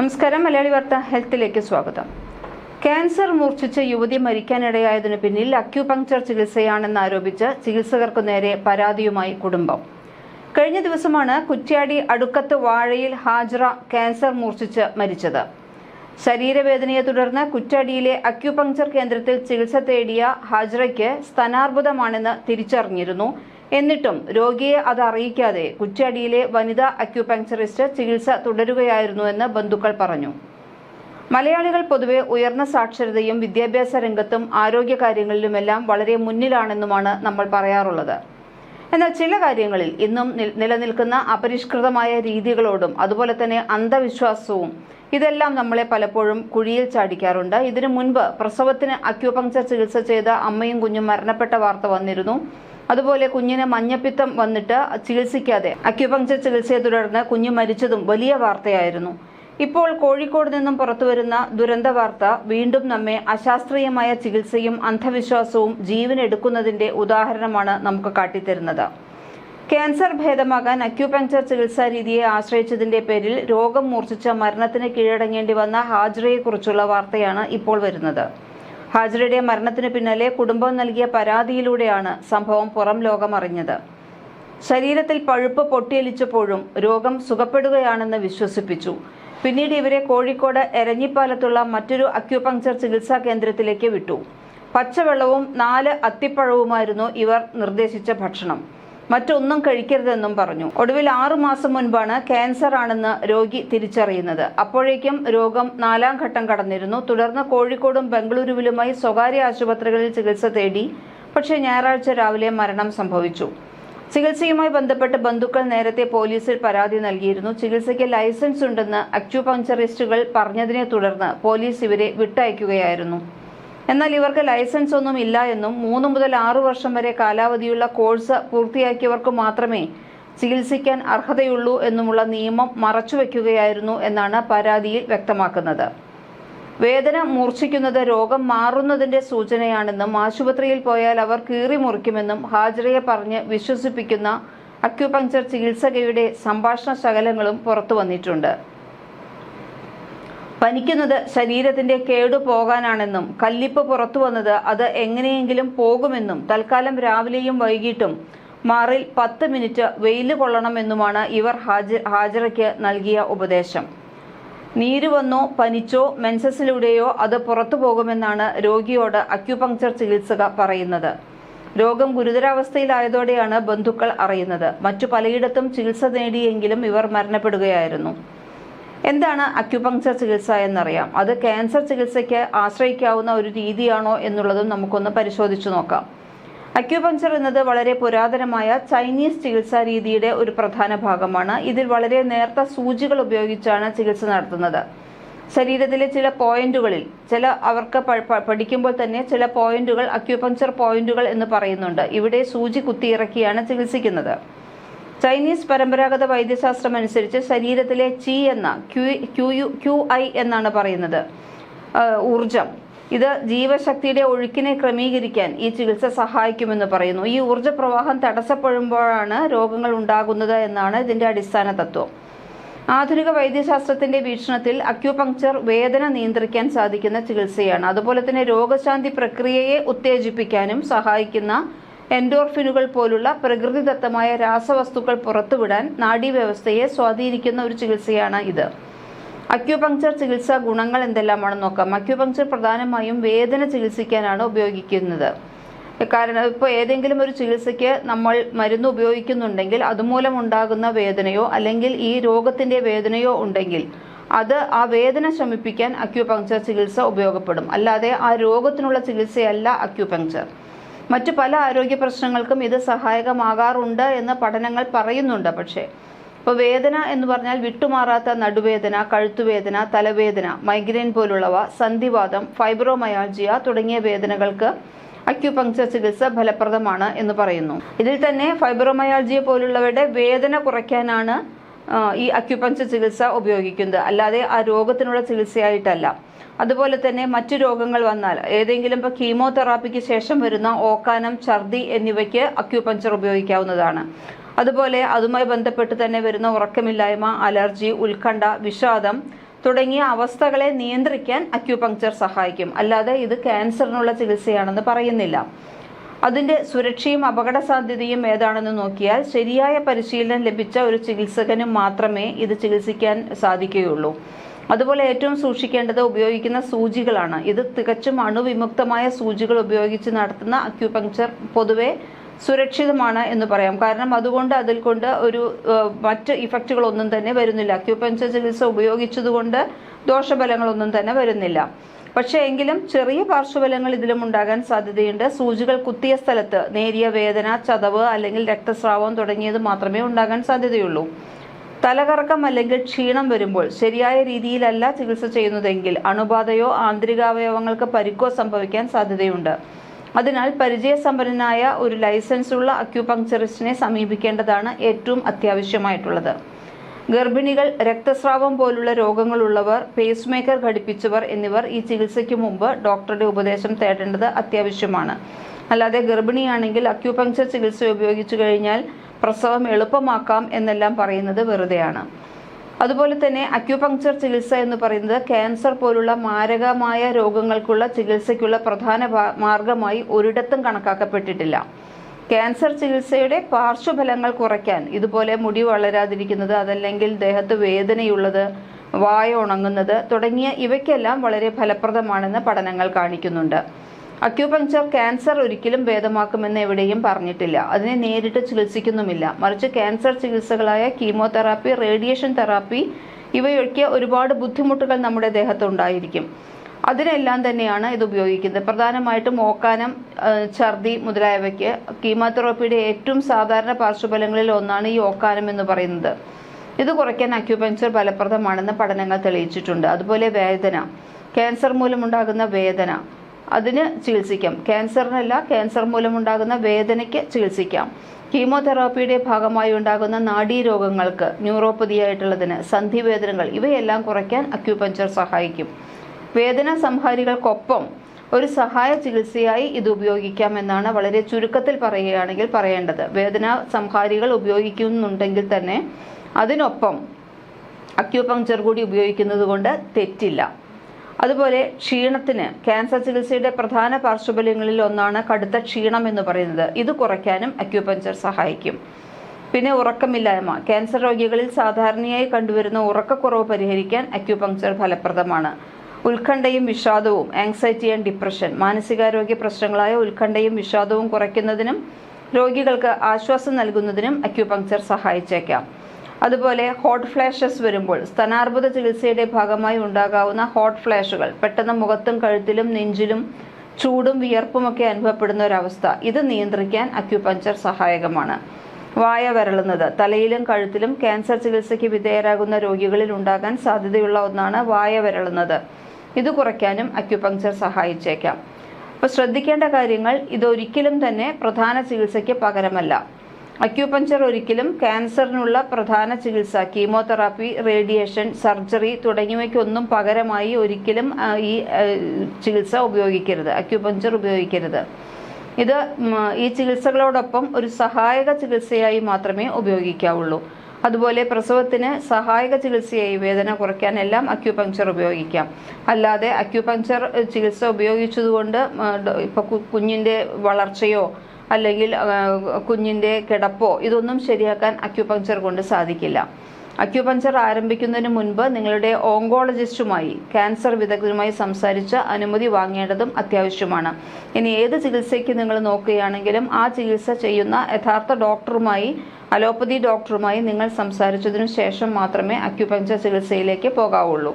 നമസ്കാരം മലയാളി വാർത്ത ഹെൽത്തിലേക്ക് സ്വാഗതം. ക്യാൻസർ മൂർച്ഛിച്ച് യുവതി മരിക്കാനിടയായതിനു പിന്നിൽ അക്യുപങ്ചർ ചികിത്സയാണെന്ന് ആരോപിച്ച് ചികിത്സകർക്കു നേരെ പരാതിയുമായി കുടുംബം. കഴിഞ്ഞ ദിവസമാണ് കുറ്റ്യാടി അടുക്കത്ത് വാഴയിൽ ഹാജറ ക്യാൻസർ മൂർച്ഛിച്ച് മരിച്ചത്. ശരീരവേദനയെ തുടർന്ന് കുറ്റ്യാടിയിലെ അക്യുപങ്ചർ കേന്ദ്രത്തിൽ ചികിത്സ തേടിയ ഹാജറയ്ക്ക് സ്തനാർബുദമാണെന്ന് തിരിച്ചറിഞ്ഞിരുന്നു. എന്നിട്ടും രോഗിയെ അത് അറിയിക്കാതെ കുറ്റ്യാടിയിലെ വനിതാ അക്യൂപങ്ചറിസ്റ്റ് ചികിത്സ തുടരുകയായിരുന്നുവെന്ന് ബന്ധുക്കൾ പറഞ്ഞു. മലയാളികൾ പൊതുവെ ഉയർന്ന സാക്ഷരതയും വിദ്യാഭ്യാസ രംഗത്തും ആരോഗ്യ ആരോഗ്യകാര്യങ്ങളിലുമെല്ലാം വളരെ മുന്നിലാണെന്നുമാണ് നമ്മൾ പറയാറുള്ളത്. എന്നാൽ ചില കാര്യങ്ങളിൽ ഇന്നും നിലനിൽക്കുന്ന അപരിഷ്കൃതമായ രീതികളോടും അതുപോലെ തന്നെ അന്ധവിശ്വാസവും ഇതെല്ലാം നമ്മളെ പലപ്പോഴും കുഴിയിൽ ചാടിക്കാറുണ്ട്. ഇതിനു മുൻപ് പ്രസവത്തിന് അക്യുപങ്ചർ ചികിത്സ ചെയ്ത അമ്മയും കുഞ്ഞും മരണപ്പെട്ട വാർത്ത വന്നിരുന്നു. അതുപോലെ കുഞ്ഞിന് മഞ്ഞപ്പിത്തം വന്നിട്ട് ചികിത്സിക്കാതെ അക്യുപങ്ക്ചർ ചികിത്സയെ തുടർന്ന് കുഞ്ഞ് മരിച്ചതും വലിയ വാർത്തയായിരുന്നു. ഇപ്പോൾ കോഴിക്കോട് നിന്നും പുറത്തുവരുന്ന ദുരന്ത വാർത്ത വീണ്ടും നമ്മെ അശാസ്ത്രീയമായ ചികിത്സയും അന്ധവിശ്വാസവും ജീവനെടുക്കുന്നതിന്റെ ഉദാഹരണമാണ് നമുക്ക് കാട്ടിത്തരുന്നത്. ക്യാൻസർ ഭേദമാകാൻ അക്യുപങ്ക്ചർ ചികിത്സാ രീതിയെ ആശ്രയിച്ചതിന്റെ പേരിൽ രോഗം മൂർച്ഛിച്ച മരണത്തിന് കീഴടങ്ങേണ്ടി വന്ന ഹാജ്രയെക്കുറിച്ചുള്ള വാർത്തയാണ് ഇപ്പോൾ വരുന്നത്. ഹാജ്രയുടെ മരണത്തിന് പിന്നാലെ കുടുംബം നൽകിയ പരാതിയിലൂടെയാണ് സംഭവം പുറം ലോകമറിഞ്ഞത് ശരീരത്തിൽ പഴുപ്പ് പൊട്ടിയലിച്ചപ്പോഴും രോഗം സുഖപ്പെടുകയാണെന്ന് വിശ്വസിപ്പിച്ചു. പിന്നീട് ഇവരെ കോഴിക്കോട് എരഞ്ഞിപ്പാലത്തുള്ള മറ്റൊരു അക്യുപങ്ചർ ചികിത്സാ കേന്ദ്രത്തിലേക്ക് വിട്ടു. പച്ചവെള്ളവും നാല് അത്തിപ്പഴവുമായിരുന്നു ഇവർ നിർദ്ദേശിച്ച ഭക്ഷണം. മറ്റൊന്നും കഴിക്കരുതെന്നും പറഞ്ഞു. ഒടുവിൽ ആറു മാസം മുൻപാണ് ക്യാൻസർ ആണെന്ന് രോഗി തിരിച്ചറിയുന്നത്. അപ്പോഴേക്കും രോഗം നാലാം ഘട്ടം കടന്നിരുന്നു. തുടർന്ന് കോഴിക്കോടും ബംഗളൂരുവിലുമായി സ്വകാര്യ ആശുപത്രികളിൽ ചികിത്സ തേടി. പക്ഷേ ഞായറാഴ്ച രാവിലെ മരണം സംഭവിച്ചു. ചികിത്സയുമായി ബന്ധപ്പെട്ട് ബന്ധുക്കൾ നേരത്തെ പോലീസിൽ പരാതി നൽകിയിരുന്നു. ചികിത്സയ്ക്ക് ലൈസൻസ് ഉണ്ടെന്ന് അക്യുപങ്ചറിസ്റ്റുകൾ പറഞ്ഞതിനെ തുടർന്ന് പോലീസ് ഇവരെ വിട്ടയക്കുകയായിരുന്നു. എന്നാൽ ഇവർക്ക് ലൈസൻസ് ഒന്നും ഇല്ല എന്നും മൂന്ന് മുതൽ ആറു വർഷം വരെ കാലാവധിയുള്ള കോഴ്സ് പൂർത്തിയാക്കിയവർക്ക് മാത്രമേ ചികിത്സിക്കാൻ അർഹതയുള്ളൂ എന്നുമുള്ള നിയമം മറച്ചുവെക്കുകയായിരുന്നു എന്നാണ് പരാതിയിൽ വ്യക്തമാക്കുന്നത്. വേദന മൂർച്ഛിക്കുന്നത് രോഗം മാറുന്നതിന്റെ സൂചനയാണെന്നും ആശുപത്രിയിൽ പോയാൽ അവർ കീറി മുറിക്കുമെന്നും ഹാജറയെ പറഞ്ഞ് വിശ്വസിപ്പിക്കുന്ന അക്യുപങ്ചർ ചികിത്സകയുടെ സംഭാഷണ ശകലങ്ങളും പുറത്തു വന്നിട്ടുണ്ട്. പനിക്കുന്നത് ശരീരത്തിന്റെ കേടു പോകാനാണെന്നും കല്ലിപ്പ് പുറത്തു വന്നത് അത് എങ്ങനെയെങ്കിലും പോകുമെന്നും തൽക്കാലം രാവിലെയും വൈകിട്ടും മാറിൽ പത്ത് മിനിറ്റ് വെയിൽ കൊള്ളണമെന്നുമാണ് ഇവർ ഹാജ ഹാജറയ്ക്ക് നൽകിയ ഉപദേശം. നീര് വന്നോ പനിച്ചോ മെൻസസിലൂടെയോ അത് പുറത്തു പോകുമെന്നാണ് രോഗിയോട് അക്യുപങ്ചർ ചികിത്സക പറയുന്നത്. രോഗം ഗുരുതരാവസ്ഥയിലായതോടെയാണ് ബന്ധുക്കൾ അറിയുന്നത്. മറ്റു പലയിടത്തും ചികിത്സ നേടിയെങ്കിലും ഇവർ മരണപ്പെടുകയായിരുന്നു. എന്താണ് അക്യുപങ്ചർ ചികിത്സ എന്നറിയാം? അത് ക്യാൻസർ ചികിത്സയ്ക്ക് ആശ്രയിക്കാവുന്ന ഒരു രീതിയാണോ എന്നുള്ളതും നമുക്കൊന്ന് പരിശോധിച്ചു നോക്കാം. അക്യുപങ്ചർ എന്നത് വളരെ പുരാതനമായ ചൈനീസ് ചികിത്സാ രീതിയുടെ ഒരു പ്രധാന ഭാഗമാണ്. ഇതിൽ വളരെ നേർത്ത സൂചികൾ ഉപയോഗിച്ചാണ് ചികിത്സ നടത്തുന്നത്. ശരീരത്തിലെ ചില പോയിന്റുകളിൽ ചില അവർക്ക് പഠിക്കുമ്പോൾ തന്നെ ചില പോയിന്റുകൾ അക്യുപങ്ചർ പോയിന്റുകൾ എന്ന് പറയുന്നുണ്ട്. ഇവിടെ സൂചി കുത്തിയിറക്കിയാണ് ചികിത്സിക്കുന്നത്. ചൈനീസ് പരമ്പരാഗത വൈദ്യശാസ്ത്രം അനുസരിച്ച് ശരീരത്തിലെ ചി എന്ന ക്യു ക്യു ക്യു ഐ എന്നാണ് പറയുന്നത്. ഊർജം ഇത് ജീവശക്തിയുടെ ഒഴുക്കിനെ ക്രമീകരിക്കാൻ ഈ ചികിത്സ സഹായിക്കുമെന്ന് പറയുന്നു. ഈ ഊർജ പ്രവാഹം തടസ്സപ്പെടുമ്പോഴാണ് രോഗങ്ങൾ ഉണ്ടാകുന്നത് എന്നാണ് ഇതിന്റെ അടിസ്ഥാന തത്വം. ആധുനിക വൈദ്യശാസ്ത്രത്തിന്റെ വീക്ഷണത്തിൽ അക്യുപങ്ക്ചർ വേദന നിയന്ത്രിക്കാൻ സാധിക്കുന്ന ചികിത്സയാണ്. അതുപോലെ തന്നെ രോഗശാന്തി പ്രക്രിയയെ ഉത്തേജിപ്പിക്കാനും സഹായിക്കുന്ന എൻഡോർഫിനുകൾ പോലുള്ള പ്രകൃതിദത്തമായ രാസവസ്തുക്കൾ പുറത്തുവിടാൻ നാഡീവ്യവസ്ഥയെ സ്വാധീനിക്കുന്ന ഒരു ചികിത്സയാണ് ഇത്. അക്യുപങ്ചർ ചികിത്സാ ഗുണങ്ങൾ എന്തെല്ലാമാണെന്ന് നോക്കാം. അക്യുപങ്ചർ പ്രധാനമായും വേദന ചികിത്സിക്കാനാണ് ഉപയോഗിക്കുന്നത്. കാരണം ഇപ്പോൾ ഏതെങ്കിലും ഒരു ചികിത്സയ്ക്ക് നമ്മൾ മരുന്ന് ഉപയോഗിക്കുന്നുണ്ടെങ്കിൽ അതുമൂലം ഉണ്ടാകുന്ന വേദനയോ അല്ലെങ്കിൽ ഈ രോഗത്തിന്റെ വേദനയോ ഉണ്ടെങ്കിൽ അത് ആ വേദന ശമിപ്പിക്കാൻ അക്യുപങ്ചർ ചികിത്സ ഉപയോഗപ്പെടും. അല്ലാതെ ആ രോഗത്തിനുള്ള ചികിത്സയല്ല അക്യൂപങ്ചർ മറ്റു പല ആരോഗ്യ പ്രശ്നങ്ങൾക്കും ഇത് സഹായകമാകാറുണ്ട് എന്ന് പഠനങ്ങൾ പറയുന്നുണ്ട്. പക്ഷേ ഇപ്പോൾ വേദന എന്ന് പറഞ്ഞാൽ വിട്ടുമാറാത്ത നടുവേദന കഴുത്തുവേദന തലവേദന മൈഗ്രെയിൻ പോലുള്ളവ സന്ധിവാദം ഫൈബ്രോമയാൾജിയ തുടങ്ങിയ വേദനകൾക്ക് അക്യുപങ്ചർ ചികിത്സ ഫലപ്രദമാണ് എന്ന് പറയുന്നു. ഇതിൽ തന്നെ ഫൈബ്രോമയാൾജിയ പോലുള്ളവരുടെ വേദന കുറയ്ക്കാനാണ് ഈ അക്യുപഞ്ചർ ചികിത്സ ഉപയോഗിക്കുന്നത്. അല്ലാതെ ആ രോഗത്തിനുള്ള ചികിത്സയായിട്ടല്ല. അതുപോലെ തന്നെ മറ്റു രോഗങ്ങൾ വന്നാൽ ഏതെങ്കിലും ഇപ്പോൾ കീമോതെറാപ്പിക്ക് ശേഷം വരുന്ന ഓക്കാനം ഛർദി എന്നിവയ്ക്ക് അക്യുപഞ്ചർ ഉപയോഗിക്കാവുന്നതാണ്. അതുപോലെ അതുമായി ബന്ധപ്പെട്ട് തന്നെ വരുന്ന ഉറക്കമില്ലായ്മ അലർജി ഉത്കണ്ഠ വിഷാദം തുടങ്ങിയ അവസ്ഥകളെ നിയന്ത്രിക്കാൻ അക്യുപങ്ക്ചർ സഹായിക്കും. അല്ലാതെ ഇത് ക്യാൻസറിനുള്ള ചികിത്സയാണെന്ന് പറയുന്നില്ല. അതിന്റെ സുരക്ഷയും അപകട സാധ്യതയും ഏതാണെന്ന് നോക്കിയാൽ ശരിയായ പരിശീലനം ലഭിച്ച ഒരു ചികിത്സകന് മാത്രമേ ഇത് ചികിത്സിക്കാൻ സാധിക്കുകയുള്ളൂ. അതുപോലെ ഏറ്റവും സൂക്ഷിക്കേണ്ടത് ഉപയോഗിക്കുന്ന സൂചികളാണ്. ഇത് തികച്ചും അണുവിമുക്തമായ സൂചികൾ ഉപയോഗിച്ച് നടത്തുന്ന അക്യുപങ്ക്ചർ പൊതുവെ സുരക്ഷിതമാണ് എന്ന് പറയാം. കാരണം അതുകൊണ്ട് അതിൽ കൊണ്ട് ഒരു മറ്റ് ഇഫക്റ്റുകളൊന്നും തന്നെ വരുന്നില്ല. അക്യുപങ്ക്ചർ ചികിത്സ ഉപയോഗിച്ചതുകൊണ്ട് ദോഷഫലങ്ങളൊന്നും തന്നെ വരുന്നില്ല. പക്ഷേ എങ്കിലും ചെറിയ പാർശ്വഫലങ്ങൾ ഇതിലും ഉണ്ടാകാൻ സാധ്യതയുണ്ട്. സൂചികൾ കുത്തിയ സ്ഥലത്ത് നേരിയ വേദന ചതവ് അല്ലെങ്കിൽ രക്തസ്രാവം തുടങ്ങിയത് മാത്രമേ ഉണ്ടാകാൻ സാധ്യതയുള്ളൂ. തലകറക്കം അല്ലെങ്കിൽ ക്ഷീണം വരുമ്പോൾ ശരിയായ രീതിയിലല്ല ചികിത്സ ചെയ്യുന്നതെങ്കിൽ അണുബാധയോ ആന്തരികാവയവങ്ങൾക്ക് പരിക്കോ സംഭവിക്കാൻ സാധ്യതയുണ്ട്. അതിനാൽ പരിചയസമ്പന്നനായ ഒരു ലൈസൻസുള്ള അക്യൂപങ്ക്ചറിസ്റ്റിനെ സമീപിക്കേണ്ടതാണ് ഏറ്റവും അത്യാവശ്യമായിട്ടുള്ളത്. ഗർഭിണികൾ രക്തസ്രാവം പോലുള്ള രോഗങ്ങളുള്ളവർ പേസ് മേക്കർ ഘടിപ്പിച്ചവർ എന്നിവർ ഈ ചികിത്സയ്ക്ക് മുമ്പ് ഡോക്ടറുടെ ഉപദേശം തേടേണ്ടത് അത്യാവശ്യമാണ്. അല്ലാതെ ഗർഭിണിയാണെങ്കിൽ അക്യൂപങ്ചർ ചികിത്സ ഉപയോഗിച്ചു കഴിഞ്ഞാൽ പ്രസവം എളുപ്പമാക്കാം എന്നെല്ലാം പറയുന്നത് വെറുതെയാണ്. അതുപോലെ തന്നെ അക്യുപങ്ചർ ചികിത്സ എന്ന് പറയുന്നത് ക്യാൻസർ പോലുള്ള മാരകമായ രോഗങ്ങൾക്കുള്ള ചികിത്സയ്ക്കുള്ള പ്രധാന മാർഗമായി ഒരിടത്തും കണക്കാക്കപ്പെട്ടിട്ടില്ല. ക്യാൻസർ ചികിത്സയുടെ പാർശ്വഫലങ്ങൾ കുറയ്ക്കാൻ ഇതുപോലെ മുടി വളരാതിരിക്കുന്നത് അതല്ലെങ്കിൽ ദേഹത്ത് വേദനയുള്ളത് വായ ഉണങ്ങുന്നത് തുടങ്ങിയ ഇവയ്ക്കെല്ലാം വളരെ ഫലപ്രദമാണെന്ന് പഠനങ്ങൾ കാണിക്കുന്നുണ്ട്. അക്യൂപങ്ക്ചർ ക്യാൻസർ ഒരിക്കലും ഭേദമാക്കുമെന്ന് എവിടെയും പറഞ്ഞിട്ടില്ല. അതിനെ നേരിട്ട് ചികിത്സിക്കുന്നുമില്ല. മറിച്ച് ക്യാൻസർ ചികിത്സകളായ കീമോതെറാപ്പി റേഡിയേഷൻ തെറാപ്പി ഇവയൊക്കെ ഒരുപാട് ബുദ്ധിമുട്ടുകൾ നമ്മുടെ ദേഹത്തുണ്ടായിരിക്കും അതിനെല്ലാം തന്നെയാണ് ഇത് ഉപയോഗിക്കുന്നത്. പ്രധാനമായിട്ടും ഓക്കാനം ഛർദി മുതലായവയ്ക്ക് കീമോതെറാപ്പിയുടെ ഏറ്റവും സാധാരണ പാർശ്വഫലങ്ങളിൽ ഒന്നാണ് ഈ ഓക്കാനം എന്ന് പറയുന്നത്. ഇത് കുറയ്ക്കാൻ അക്യുപഞ്ചർ ഫലപ്രദമാണെന്ന് പഠനങ്ങൾ തെളിയിച്ചിട്ടുണ്ട്. അതുപോലെ വേദന ക്യാൻസർ മൂലമുണ്ടാകുന്ന വേദന അതിന് ചികിത്സിക്കാം. ക്യാൻസറിനല്ല ക്യാൻസർ മൂലമുണ്ടാകുന്ന വേദനയ്ക്ക് ചികിത്സിക്കാം. കീമോതെറാപ്പിയുടെ ഭാഗമായി ഉണ്ടാകുന്ന നാഡീരോഗങ്ങൾക്ക് ന്യൂറോപ്പതിയായിട്ടുള്ളതിന് സന്ധിവേദനകൾ ഇവയെല്ലാം കുറയ്ക്കാൻ അക്യുപഞ്ചർ സഹായിക്കും. വേദന സംഹാരികൾക്കൊപ്പം ഒരു സഹായ ചികിത്സയായി ഇത് ഉപയോഗിക്കാം എന്നാണ് വളരെ ചുരുക്കത്തിൽ പറയുകയാണെങ്കിൽ പറയേണ്ടത്. വേദന സംഹാരികൾ ഉപയോഗിക്കുന്നുണ്ടെങ്കിൽ തന്നെ അതിനൊപ്പം അക്യൂപങ്ചർ കൂടി ഉപയോഗിക്കുന്നത് കൊണ്ട് തെറ്റില്ല. അതുപോലെ ക്ഷീണത്തിന് ക്യാൻസർ ചികിത്സയുടെ പ്രധാന പാർശ്വഫലങ്ങളിൽ ഒന്നാണ് കടുത്ത ക്ഷീണം എന്ന് പറയുന്നത്. ഇത് കുറയ്ക്കാനും അക്യൂപഞ്ചർ സഹായിക്കും. പിന്നെ ഉറക്കമില്ലായ്മ. ക്യാൻസർ രോഗികളിൽ സാധാരണയായി കണ്ടുവരുന്ന ഉറക്കക്കുറവ് പരിഹരിക്കാൻ അക്യൂപങ്ചർ ഫലപ്രദമാണ്. ഉത്കണ്ഠയും വിഷാദവും ആങ്സൈറ്റി ആൻഡ് ഡിപ്രഷൻ മാനസികാരോഗ്യ പ്രശ്നങ്ങളായ ഉത്കണ്ഠയും വിഷാദവും കുറയ്ക്കുന്നതിനും രോഗികൾക്ക് ആശ്വാസം നൽകുന്നതിനും അക്യുപങ്ക്ചർ സഹായിച്ചേക്കാം. അതുപോലെ ഹോട്ട് ഫ്ലാഷസ് വരുമ്പോൾ സ്തനാർബുദ ചികിത്സയുടെ ഭാഗമായി ഉണ്ടാകാവുന്ന ഹോട്ട് ഫ്ലാഷുകൾ പെട്ടെന്ന് മുഖത്തും കഴുത്തിലും നെഞ്ചിലും ചൂടും വിയർപ്പുമൊക്കെ അനുഭവപ്പെടുന്ന ഒരവസ്ഥ. ഇത് നിയന്ത്രിക്കാൻ അക്യുപഞ്ചർ സഹായകമാണ്. വായ വരളുന്നത് തലയിലും കഴുത്തിലും ക്യാൻസർ ചികിത്സയ്ക്ക് വിധേയരാകുന്ന രോഗികളിൽ ഉണ്ടാകാൻ സാധ്യതയുള്ള ഒന്നാണ് വായ വരളുന്നത്. ഇത് കുറയ്ക്കാനും അക്യുപങ്ചർ സഹായിച്ചേക്കാം. അപ്പോൾ ശ്രദ്ധിക്കേണ്ട കാര്യങ്ങൾ ഇതൊരിക്കലും തന്നെ പ്രധാന ചികിത്സയ്ക്ക് പകരമല്ല. അക്യൂപങ്ചർ ഒരിക്കലും ക്യാൻസറിനുള്ള പ്രധാന ചികിത്സ കീമോതെറാപ്പി റേഡിയേഷൻ സർജറി തുടങ്ങിയവയ്ക്കൊന്നും പകരമായി ഒരിക്കലും ഈ ചികിത്സ ഉപയോഗിക്കരുത് അക്യൂപങ്ചർ ഉപയോഗിക്കരുത്. ഇത് ഈ ചികിത്സകളോടൊപ്പം ഒരു സഹായക ചികിത്സയായി മാത്രമേ ഉപയോഗിക്കാവുള്ളൂ. അതുപോലെ പ്രസവത്തിന് സഹായക ചികിത്സയായി വേദന കുറയ്ക്കാൻ എല്ലാം അക്യൂപങ്ചർ ഉപയോഗിക്കാം. അല്ലാതെ അക്യൂപങ്ചർ ചികിത്സ ഉപയോഗിച്ചതുകൊണ്ട് ഇപ്പോൾ കുഞ്ഞിന്റെ വളർച്ചയോ അല്ലെങ്കിൽ കുഞ്ഞിന്റെ കിടപ്പോ ഇതൊന്നും ശരിയാക്കാൻ അക്യൂപങ്ചർ കൊണ്ട് സാധിക്കില്ല. അക്യൂപങ്ചർ ആരംഭിക്കുന്നതിന് മുൻപ് നിങ്ങളുടെ ഓങ്കോളജിസ്റ്റുമായി ക്യാൻസർ വിദഗ്ധരുമായി സംസാരിച്ച് അനുമതി വാങ്ങേണ്ടതും അത്യാവശ്യമാണ്. ഇനി ഏത് ചികിത്സയ്ക്ക് നിങ്ങൾ നോക്കുകയാണെങ്കിലും ആ ചികിത്സ ചെയ്യുന്ന യഥാർത്ഥ ഡോക്ടറുമായി അലോപ്പതി ഡോക്ടറുമായി നിങ്ങൾ സംസാരിച്ചതിനു ശേഷം മാത്രമേ അക്യുപഞ്ചർ ചികിത്സയിലേക്ക് പോകാവുള്ളൂ.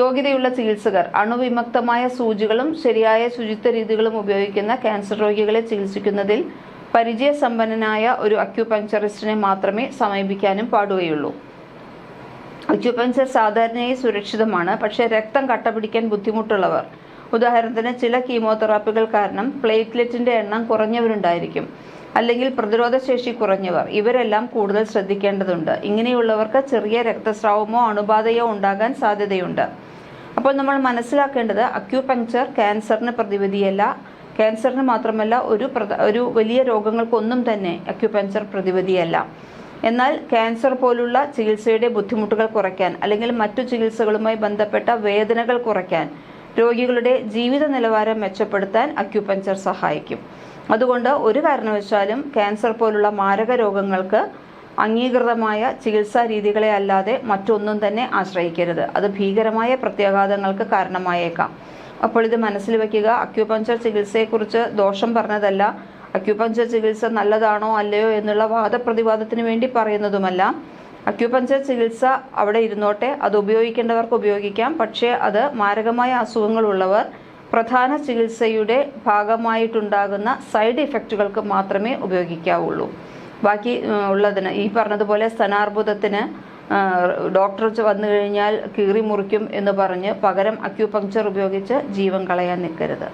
യോഗ്യതയുള്ള ചികിത്സകർ അണുവിമുക്തമായ സൂചികളും ശരിയായ ശുചിത്വ രീതികളും ഉപയോഗിക്കുന്ന ക്യാൻസർ രോഗികളെ ചികിത്സിക്കുന്നതിൽ പരിചയസമ്പന്നനായ ഒരു അക്യുപഞ്ചറിസ്റ്റിനെ മാത്രമേ സമീപിക്കാനും പാടുകയുള്ളൂ. അക്യുപങ്ചർ സാധാരണയായി സുരക്ഷിതമാണ് പക്ഷേ രക്തം കട്ടപിടിക്കാൻ ബുദ്ധിമുട്ടുള്ളവർ. ഉദാഹരണത്തിന് ചില കീമോതെറാപ്പികൾ കാരണം പ്ലേറ്റ്ലെറ്റിന്റെ എണ്ണം കുറഞ്ഞവരുണ്ടായിരിക്കും അല്ലെങ്കിൽ പ്രതിരോധശേഷി കുറഞ്ഞവർ. ഇവരെല്ലാം കൂടുതൽ ശ്രദ്ധിക്കേണ്ടതുണ്ട്. ഇങ്ങനെയുള്ളവർക്ക് ചെറിയ രക്തസ്രാവമോ അണുബാധയോ ഉണ്ടാകാൻ സാധ്യതയുണ്ട്. അപ്പോൾ നമ്മൾ മനസ്സിലാക്കേണ്ടത് അക്യുപഞ്ചർ ക്യാൻസറിന് പ്രതിവിധിയല്ല. ക്യാൻസറിന് മാത്രമല്ല ഒരു ഒരു വലിയ രോഗങ്ങൾക്കൊന്നും തന്നെ അക്യുപങ്ചർ പ്രതിവിധിയല്ല. എന്നാൽ ക്യാൻസർ പോലുള്ള ചികിത്സയുടെ ബുദ്ധിമുട്ടുകൾ കുറയ്ക്കാൻ അല്ലെങ്കിൽ മറ്റു ചികിത്സകളുമായി ബന്ധപ്പെട്ട വേദനകൾ കുറയ്ക്കാൻ രോഗികളുടെ ജീവിത നിലവാരം മെച്ചപ്പെടുത്താൻ അക്യുപഞ്ചർ സഹായിക്കും. അതുകൊണ്ട് ഒരു കാരണവശാലും ക്യാൻസർ പോലുള്ള മാരക രോഗങ്ങൾക്ക് അംഗീകൃതമായ ചികിത്സാ രീതികളെ അല്ലാതെ മറ്റൊന്നും തന്നെ ആശ്രയിക്കരുത്. അത് ഭീകരമായ പ്രത്യാഘാതങ്ങൾക്ക് കാരണമായേക്കാം. അപ്പോൾ ഇത് മനസ്സിൽ വയ്ക്കുക. അക്യുപഞ്ചർ ചികിത്സയെക്കുറിച്ച് ദോഷം പറഞ്ഞതല്ല. അക്യുപഞ്ചർ ചികിത്സ നല്ലതാണോ അല്ലയോ എന്നുള്ള വാദപ്രതിവാദത്തിന് വേണ്ടി പറയുന്നതുമല്ല. അക്യുപഞ്ചർ ചികിത്സ അവിടെ ഇരുന്നോട്ടെ അത് ഉപയോഗിക്കേണ്ടവർക്ക് ഉപയോഗിക്കാം. പക്ഷേ അത് മാരകമായ അസുഖങ്ങളുള്ളവർ പ്രധാന ചികിത്സയുടെ ഭാഗമായിട്ടുണ്ടാകുന്ന സൈഡ് ഇഫക്റ്റുകൾക്ക് മാത്രമേ ഉപയോഗിക്കാവുള്ളൂ. ബാക്കി ഉള്ളതിന് ഈ പറഞ്ഞതുപോലെ സ്തനാർബുദത്തിന് ഡോക്ടർ വന്നു കഴിഞ്ഞാൽ കീറി മുറിക്കും എന്ന് പറഞ്ഞ് പകരം അക്യുപങ്ക്ചർ ഉപയോഗിച്ച് ജീവൻ കളയാൻ നിൽക്കരുത്.